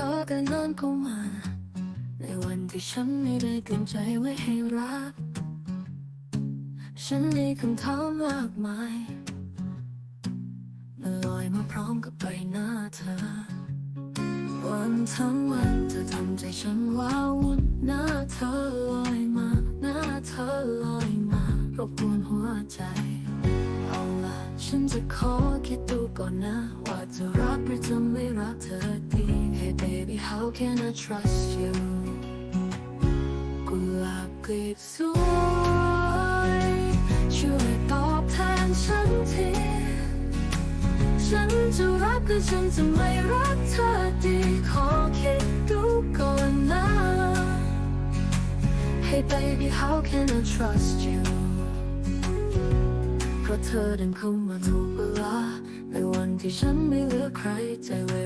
ธอก็เดินเข้ามา ในวันที่ฉันไม่ได้เตรียมใจไว้ให้รัก ฉันมีคำถามมากมายมันลอยมาพร้อมกับใบหน้าเธอ วันทั้งวันเธอทำใจฉันว้าวุ่นหน้าเธอลอยมา หน้าเธอลอยมารบกวนหัวใจ เอาละฉันจะขอ how can I trust you กุหลาบกลีบสวยช่วยตอบแทนฉันทีฉันจะรักหรือฉันจะไม่รักเธอดีขอคิดดูก่อนนะ Hey baby how can I trust you เพราะเธอเดินเข้ามาถูกเวลาในวันที่ฉันไม่เหลือใครใจไว้ว่ามันก็วัน